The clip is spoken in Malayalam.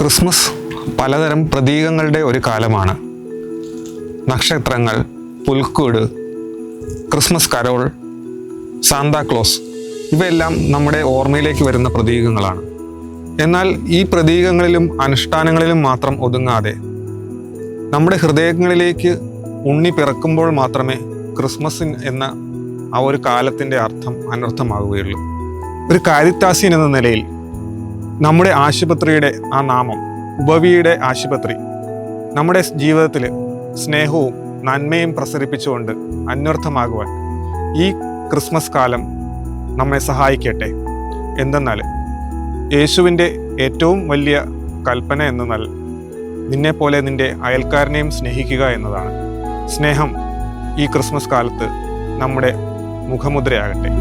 ക്രിസ്മസ് പലതരം പ്രതീകങ്ങളുടെ ഒരു കാലമാണ്. നക്ഷത്രങ്ങൾ പുൽക്കൂട് ക്രിസ്മസ് കരോൾ സാന്താക്ലോസ് ഇവയെല്ലാം നമ്മുടെ ഓർമ്മയിലേക്ക് വരുന്ന പ്രതീകങ്ങളാണ്. എന്നാൽ ഈ പ്രതീകങ്ങളിലും അനുഷ്ഠാനങ്ങളിലും മാത്രം ഒതുങ്ങാതെ നമ്മുടെ ഹൃദയങ്ങളിലേക്ക് ഉണ്ണി പിറക്കുമ്പോൾ മാത്രമേ ക്രിസ്മസ് എന്ന ആ ഒരു കാലത്തിന്റെ അർത്ഥം അനർത്ഥമാകുകയുള്ളൂ ഒരു കാരിത്താസ്യൻ എന്ന നിലയിൽ നമ്മുടെ ആശുപത്രിയുടെ ആ നാമം ഉപവിയുടെ ആശുപത്രി. നമ്മുടെ ജീവിതത്തിൽ സ്നേഹവും നന്മയും പ്രസരിപ്പിച്ചുകൊണ്ട് അന്വർത്ഥമാകുവാൻ ഈ ക്രിസ്മസ് കാലം നമ്മെ സഹായിക്കട്ടെ. എന്തെന്നാൽ യേശുവിന്റെ ഏറ്റവും വലിയ കൽപ്പന എന്തെന്നാൽ നിന്നെപ്പോലെ നിന്റെ അയൽക്കാരനെയും സ്നേഹിക്കുക എന്നതാണ്. സ്നേഹം ഈ ക്രിസ്മസ് കാലത്ത് നമ്മുടെ മുഖമുദ്രയാകട്ടെ.